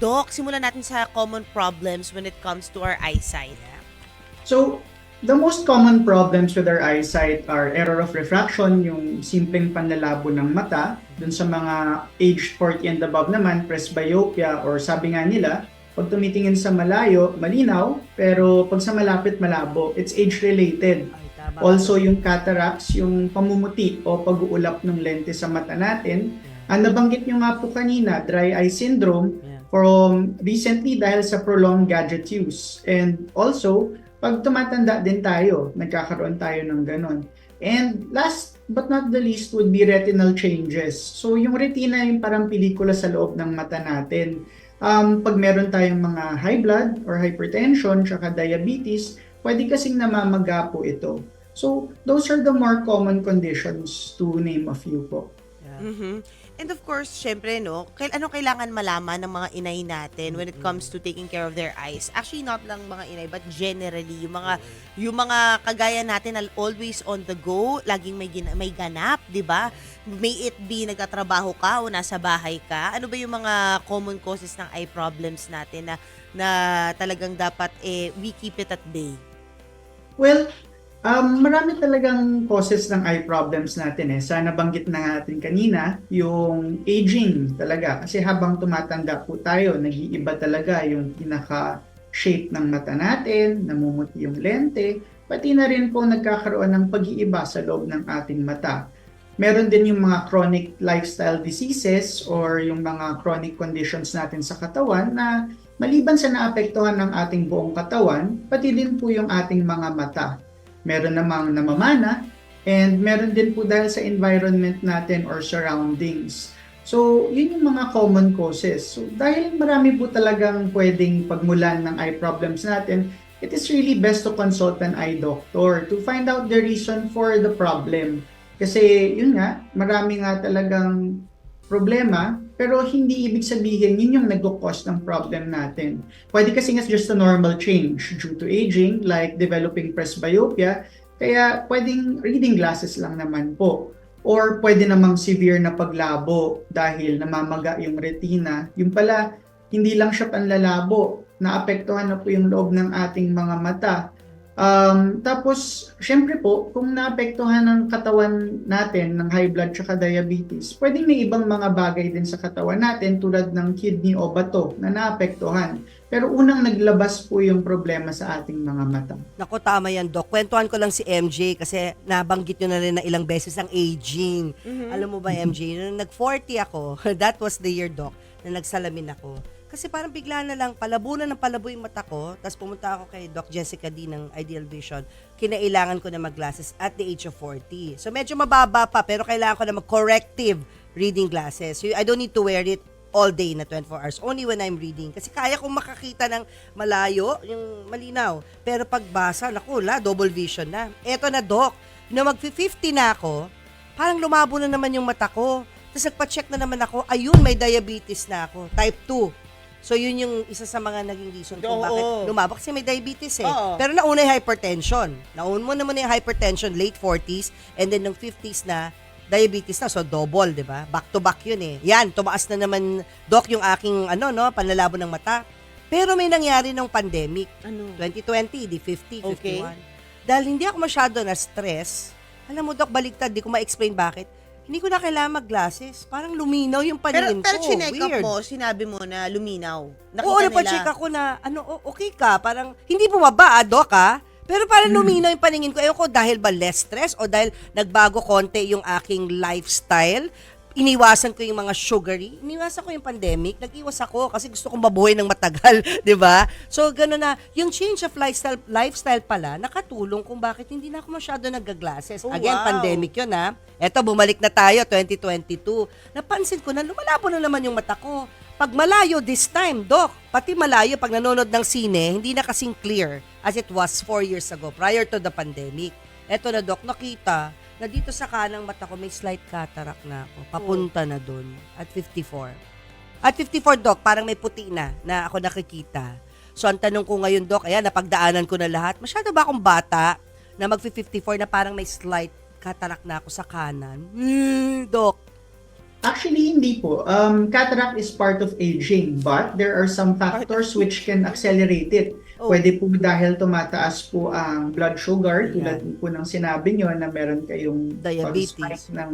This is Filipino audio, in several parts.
Doc, simulan natin sa common problems when it comes to our eyesight. So, the most common problems with our eyesight are error of refraction, yung simpleng panlalabo ng mata. Dun sa mga age 40 and above naman, presbyopia or sabi nga nila, pag tumitingin sa malayo, malinaw, pero pag sa malapit, malabo. It's age-related. Also, yung cataracts, yung pamumuti o pag-uulap ng lente sa mata natin. Ang nabanggit nyo nga po kanina, dry eye syndrome. From recently dahil sa prolonged gadget use. And also, pag tumatanda din tayo, nagkakaroon tayo ng ganon. And last but not the least would be retinal changes. So yung retina yung parang pelikula sa loob ng mata natin. Um, pag meron tayong mga high blood or hypertension, tsaka diabetes, pwede kasing namamaga po ito. So those are the more common conditions to name a few po. Yeah. Mhm. And of course, syempre, no, kail ano kailangan malaman ng mga inay natin when it comes to taking care of their eyes? Actually, not lang mga inay, but generally, yung mga, yung mga kagaya natin na always on the go, laging may, gina- may ganap, di ba? May it be nagtatrabaho ka o nasa bahay ka. Ano ba yung mga common causes ng eye problems natin na, na talagang dapat eh, we keep it at bay? Well, um, marami talagang causes ng eye problems natin eh. Sana banggit na natin kanina, yung aging talaga. Kasi habang tumatanda po tayo, nag-iiba talaga yung pinaka-shape ng mata natin, namumuti yung lente, pati na rin po nagkakaroon ng pag-iiba sa loob ng ating mata. Meron din yung mga chronic lifestyle diseases or yung mga chronic conditions natin sa katawan na maliban sa naapektuhan ng ating buong katawan, pati din po yung ating mga mata. Meron namang namamana and meron din po dahil sa environment natin or surroundings. So, yun yung mga common causes. So, dahil marami po talagang pwedeng pagmulan ng eye problems natin, it is really best to consult an eye doctor to find out the reason for the problem. Kasi, yun nga, marami nga talagang problema, pero hindi ibig sabihin yun yung nagko-cause ng problem natin. Pwede kasi nga just a normal change due to aging, like developing presbyopia, kaya pwedeng reading glasses lang naman po. Or pwede namang severe na paglabo dahil namamaga yung retina. Yung pala, hindi lang siya panlalabo, naapektuhan na po yung loob ng ating mga mata. Um, tapos, syempre po, kung naapektuhan ng katawan natin ng high blood tsaka diabetes, pwedeng may ibang mga bagay din sa katawan natin tulad ng kidney o bato na naapektuhan. Pero unang naglabas po yung problema sa ating mga mata. Naku, tama yan, Doc. Kwentuhan ko lang si MJ kasi nabanggit nyo na rin na ilang beses ang aging. Alam mo ba, MJ, nung nag-40 ako, that was the year, Doc, na nagsalamin ako. Kasi parang bigla na lang, palabo na ng palabo yung mata ko. Tapos pumunta ako kay Doc Jessica D ng Ideal Vision. Kinailangan ko na mag-glasses at the age of 40. So medyo mababa pa, pero kailangan ko na mag-corrective reading glasses. So, I don't need to wear it all day na 24 hours. Only when I'm reading. Kasi kaya kong makakita ng malayo, yung malinaw. Pero pagbasa, naku, la, double vision na. Eto na, Doc. Na mag-50 na ako, parang lumabo na naman yung mata ko. Tapos nagpa-check na naman ako, ayun, may diabetes na ako. Type 2. So, yun yung isa sa mga naging reason kung Oo. bakit lumabo. Kasi may diabetes eh. Oo. Pero nauna yung hypertension. Nauna mo naman yung hypertension, late 40s, and then ng 50s na, diabetes na. So, double, di ba? Back to back yun eh. Yan, tumaas na naman, Doc, yung aking, ano, no, panlalabo ng mata. Pero may nangyari ng pandemic. Ano? 2020, di 50, 51. Okay. Dahil hindi ako masyado na stress, alam mo, Doc, baliktad, di ko ma-explain bakit. Hindi ko na kailangan mag-glasses. Parang luminaw yung Pero, paningin pero ko. chinek up Weird. mo, sinabi mo na luminaw. Nakita Oo, napacheck ako na, ano, okay ka. Parang, hindi bumaba, ah, Doc, ah. Pero parang luminaw yung paningin ko. Ewan ko, dahil ba less stress o dahil nagbago konti yung aking lifestyle? Iniwasan ko yung mga sugary. Iniwasan ko yung pandemic. Nag-iwas ako kasi gusto kong mabuhay ng matagal, di ba? So, gano'n na. Yung change of lifestyle, lifestyle pala, nakatulong kung bakit hindi na ako masyado nag-glasses. Oh, Again, wow. pandemic yun, ha? Eto, bumalik na tayo, 2022. Napansin ko na lumalabo na naman yung mata ko. Pag malayo this time, Doc, pati malayo pag nanonood ng sine, hindi na kasing clear as it was four years ago, prior to the pandemic. Eto na, Doc, nakita na dito sa kanang mata ko may slight cataract na ako. Papunta na dun at 54. At 54, Doc, parang may puti na na ako nakikita. So, ang tanong ko ngayon, Doc, ayan, napagdaanan ko na lahat. Masyado ba akong bata na mag-54 na parang may slight cataract na ako sa kanan? Hmm, Doc, Actually, hindi po. Um, cataract is part of aging, but there are some factors which can accelerate it. Oh. Pwede po dahil tumataas po ang blood sugar, tulad Yan. po ng sinabi nyo na meron kayong Diabetes. ng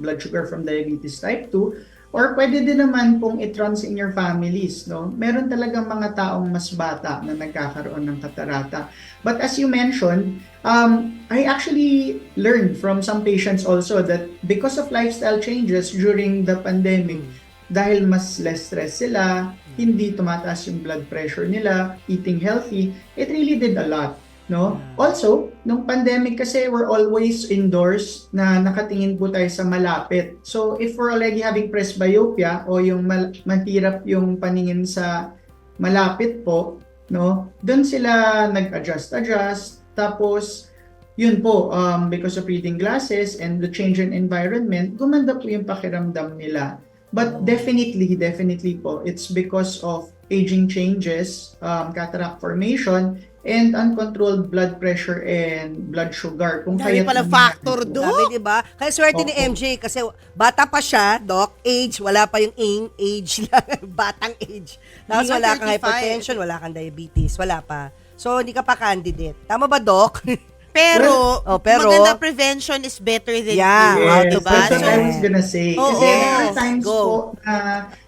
blood sugar from diabetes type 2. Or pwede din naman pong it runs in your families, no? Meron talagang mga taong mas bata na nagkakaroon ng katarata. But as you mentioned, um, I actually learned from some patients also that because of lifestyle changes during the pandemic, dahil mas less stress sila, hindi tumataas yung blood pressure nila, eating healthy, it really did a lot. No? Also, nung pandemic kasi we're always indoors na nakatingin po tayo sa malapit. So, if we're already having presbyopia o yung mal- mahirap yung paningin sa malapit po, no? Doon sila nag-adjust, adjust. Tapos, yun po, um, because of reading glasses and the change in environment, gumanda po yung pakiramdam nila. But definitely, definitely po, it's because of aging changes, um, cataract formation, and uncontrolled blood pressure and blood sugar. Kung Dami pala factor doon. Sabi, di ba? Kaya swerte ni. MJ kasi bata pa siya, doc, age, wala pa yung ing, age lang, batang age. Tapos wala kang 35. hypertension, wala kang diabetes, wala pa. So, hindi ka pa candidate. Tama ba, doc? Pero, Oh, pero- maganda prevention is better than Yeah, cure, Yes, diba? that's what So, I was gonna say. Oo, Kasi there are yes, times go. po na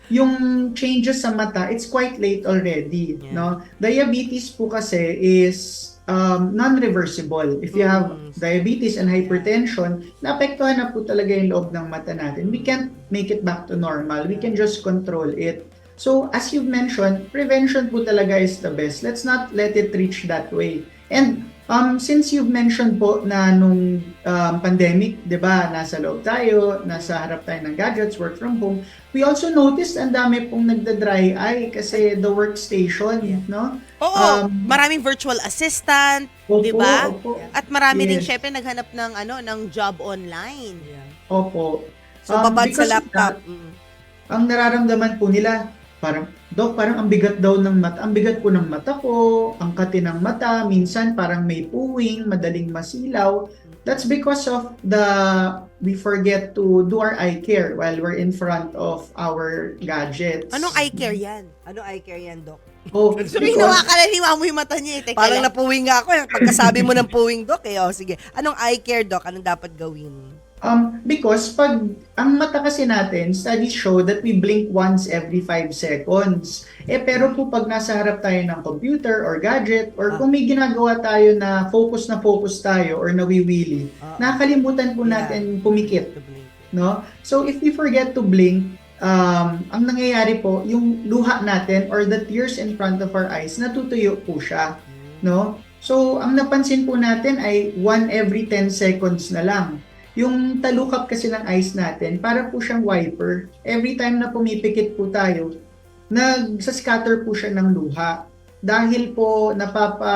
yung changes sa mata, it's quite late already. Yeah. No? Diabetes po kasi is um, non-reversible. If you have Mm. diabetes and hypertension, naapektuhan na po talaga yung loob ng mata natin. We can't make it back to normal. We can just control it. So, as you've mentioned, prevention po talaga is the best. Let's not let it reach that way. And um, since you've mentioned po na nung um, pandemic, di ba, nasa loob tayo, nasa harap tayo ng gadgets, work from home, we also noticed ang dami pong nagda-dry eye kasi the workstation, no? oo, Um, maraming virtual assistant, di ba? At marami rin Yes. syempre naghanap ng ano ng job online. Opo. So, Um, babad sa because of laptop. that, Mm. ang nararamdaman po nila, parang, Dok, parang ang bigat daw ng mata. Ang bigat po ng mata ko, ang kati ng mata, minsan parang may puwing, madaling masilaw. That's because of the, we forget to do our eye care while we're in front of our gadgets. Anong eye care yan? Ano eye care yan, doc? Oh, So, because- hinawakalaliwa mo yung mata niya eh. Teka Parang lang. napuwing nga ako. eh. Pagkasabi mo ng puwing, doc, eh. O, sige. Anong eye care, doc? Anong dapat gawin? Um, because pag ang mata kasi natin, studies show that we blink once every 5 seconds. Eh pero po pag nasa harap tayo ng computer or gadget or Ah. kung may ginagawa tayo na focus na focus tayo or nawiwili, Ah, nakakalimutan po natin pumikit, no? So if we forget to blink, um, ang nangyayari po, yung luha natin or the tears in front of our eyes, natutuyo po siya, no? So, ang napansin po natin ay one every 10 seconds na lang. Yung talukap kasi ng eyes natin, para po siyang wiper. Every time na pumipikit po tayo, nag-scatter po siya ng luha. Dahil po napapa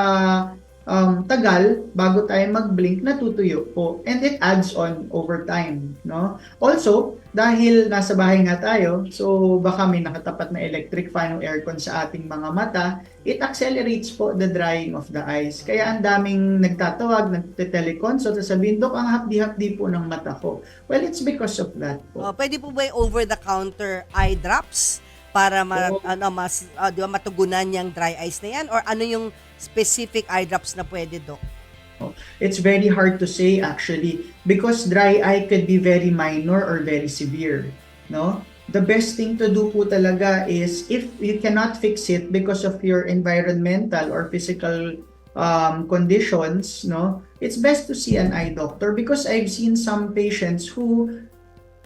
um, tagal bago tayo mag-blink, natutuyo po. And it adds on over time, no? Also, dahil nasa bahay nga tayo, so baka may nakatapat na electric fan o aircon sa ating mga mata, it accelerates po the drying of the eyes. Kaya ang daming nagtatawag, nagte-teleconsult, sasabihin, Dok, ang hapdi-hapdi po ng mata ko. Well, it's because of that po. Oh, pwede po ba yung over-the-counter eye drops para ma, Oo. ano, mas, ah, di ba, matugunan yung dry eyes na yan? Or ano yung specific eye drops na pwede, Doc? It's very hard to say actually because dry eye could be very minor or very severe, no? The best thing to do po talaga is if you cannot fix it because of your environmental or physical um, conditions, no? It's best to see an eye doctor because I've seen some patients who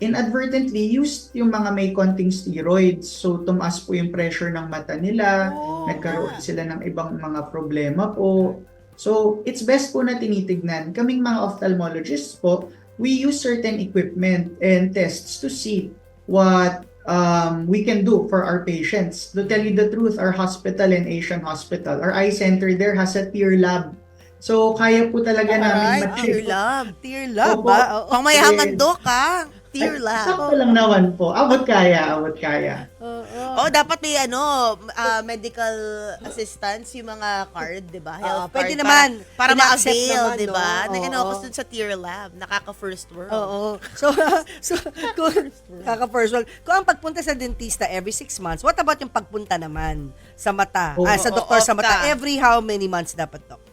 inadvertently used yung mga may konting steroids. So, tumaas po yung pressure ng mata nila, Oo nagkaroon nga. sila ng ibang mga problema po. So, it's best po na tinitignan. Kaming mga ophthalmologists po, we use certain equipment and tests to see what um, we can do for our patients. To tell you the truth, our hospital and Asian Hospital, our eye center there has a tear lab. So, kaya po talaga namin Alright, ma-check. dear love. Tear love, Opo. ba? Oo. Pang mayaman Yes. dok ha. Tear Ay, lab. Sakto lang naman po. Abot kaya, abot kaya. Oh, dapat may ano, ah, medical assistance yung mga card, 'di ba? Health Oo, pwede card naman. para, para Ina-accept ma-avail, naman, 'di ba? no? Na ano Oo. ako dun sa Tear Lab, nakaka first world. Oo. So, so kung, kaka-first world, kung ang pagpunta sa dentista every six months, what about yung pagpunta naman sa mata? Oo. ah, sa Oo, doktor sa opta. mata, every how many months dapat, Dok?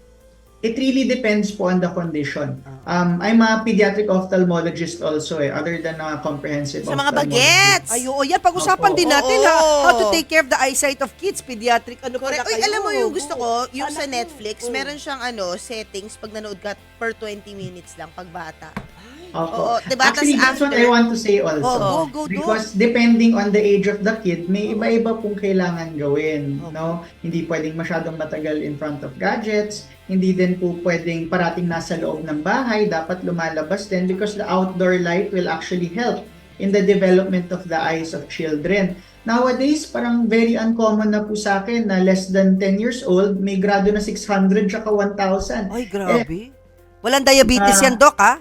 It really depends po on the condition. Um, I'm a pediatric ophthalmologist also eh, other than a comprehensive Sa mga ophthalmologist. bagets. Ay, oo, yan. Pag-usapan Opo. din natin, Oo. ha? How to take care of the eyesight of kids, pediatric, ano Correct. pala Uy, kayo? alam mo yung gusto ko, yung Anak sa. Netflix, Oo. meron siyang ano, settings pag nanood ka per 20 minutes lang pag bata. Opo. Oo, diba? Actually, Tas that's what after- I want to say also. Oh, go, go, do. Because depending on the age of the kid, may iba-iba pong kailangan gawin. Okay. No? Hindi pwedeng masyadong matagal in front of gadgets. Hindi din po pwedeng parating nasa loob ng bahay. Dapat lumalabas din because the outdoor light will actually help in the development of the eyes of children. Nowadays, parang very uncommon na po sa akin na less than 10 years old, may grado na 600 tsaka 1,000. Ay, grabe. Walang diabetes Ah. yan, Dok, ha?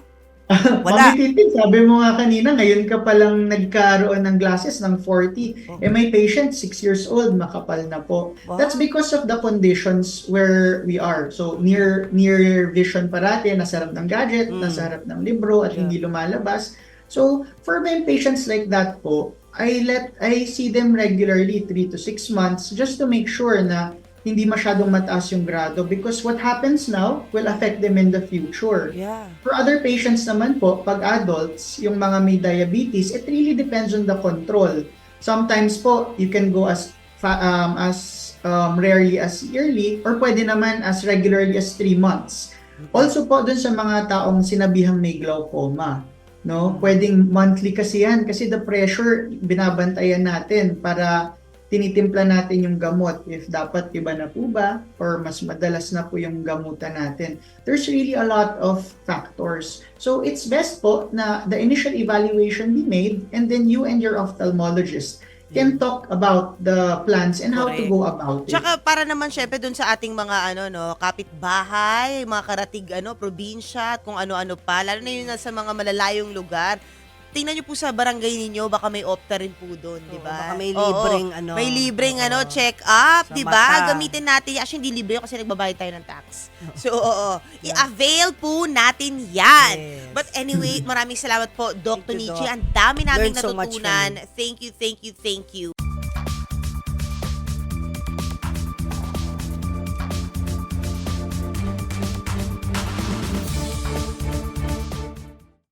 Wala. Mami Titin, sabi mo nga kanina, ngayon ka palang nagkaroon ng glasses ng 40. Oh. Eh may patient, 6 years old, makapal na po. Wow. That's because of the conditions where we are. So near near vision parati, nasa harap ng gadget, Mm. nasa harap ng libro at Yeah. hindi lumalabas. So for my patients like that po, I let I see them regularly 3 to 6 months just to make sure na hindi masyadong mataas yung grado because what happens now will affect them in the future. Yeah. For other patients naman po, pag adults, yung mga may diabetes, it really depends on the control. Sometimes po, you can go as um, as um, rarely as yearly or pwede naman as regularly as 3 months. Also po dun sa mga taong sinabihang may glaucoma, no? Pwedeng monthly kasi yan kasi the pressure binabantayan natin para tinitimpla natin yung gamot if dapat iba na po ba or mas madalas na po yung gamutan natin. There's really a lot of factors. So it's best po na the initial evaluation be made and then you and your ophthalmologist can talk about the plans and how to Correct. go about it. Tsaka para naman syempre dun sa ating mga ano no, kapitbahay, mga karatig ano, probinsya, at kung ano-ano pa, lalo na yun sa mga malalayong lugar. Tingnan niyo po sa barangay ninyo, baka may opta rin po doon, di ba? baka may Oo. libreng ano. May libreng Oo. ano, check up, Sa di mata. ba? Gamitin natin. Actually, hindi libre kasi nagbabayad tayo ng tax. So, oo. I-avail po natin yan. Yes. But anyway, maraming salamat po, Doc Thank you. Doc. Ang dami namin Learned so much from natutunan. Thank you, thank you, thank you.